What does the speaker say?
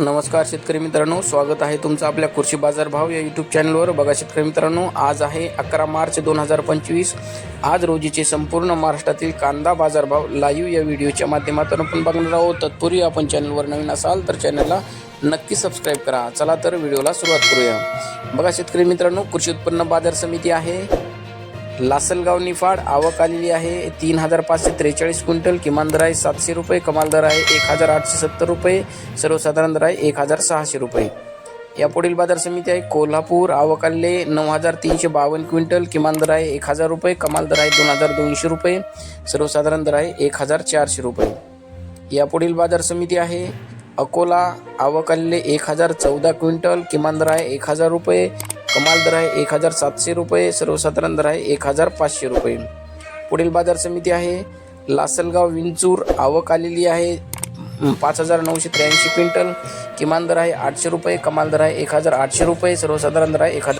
नमस्कार शेतकरी मित्रांनो स्वागत आहे तुमचं आपल्या कृषी बाजार भाव या यूट्यूब चॅनलवर बघा शेतकरी मित्रांनो आज आहे अकरा मार्च दोन हजार पंचवीस. आज रोजीचे संपूर्ण महाराष्ट्रातील कांदा बाजारभाव लाईव्ह या व्हिडिओच्या माध्यमातून आपण बघणार आहोत. तत्पूर्वी आपण चॅनलवर नवीन असाल तर चॅनलला नक्की सबस्क्राईब करा. चला तर व्हिडिओला सुरुवात करूया. बघा शेतकरी मित्रांनो कृषी उत्पन्न बाजार समिती आहे. लासलगाव निफाड आवक आलेली आहे. तीन हजार पाचशे त्रेचाळीस क्विंटल किमान दर आहे. सातशे रुपये कमाल दर आहे. एक हजार आठशे सत्तर रुपये. सर्वसाधारण दर आहे. एक हजार सहाशे रुपये. यापुढील बाजार समिती आहे. कोल्हापूर आवक आलेले नऊ हजार तीनशे बावन्न क्विंटल किमान दर आहे. एक हजार रुपये. कमाल दर आहे. दोन हजार दोनशे रुपये. सर्वसाधारण दर आहे. एक हजार चारशे रुपये. यापुढील बाजार समिती आहे. अकोला आवक आलेले एक हजार चौदा क्विंटल किमान दर आहे. एक हजार रुपये. कमाल दर आहे एक हजार सातशे रुपये सर्वसाधारण दर आहे एक हजार पाचशे रुपये. पुढील बाजार समिती आहे. लासलगाव विंचूर आवक आलेली आहे. पाच हजार नऊशे त्र्याऐंशी क्विंटल. किमान दर आहे आठशे रुपये कमाल दर आहे एक हजार आठशे रुपये सर्वसाधारण दर आहे एक हजार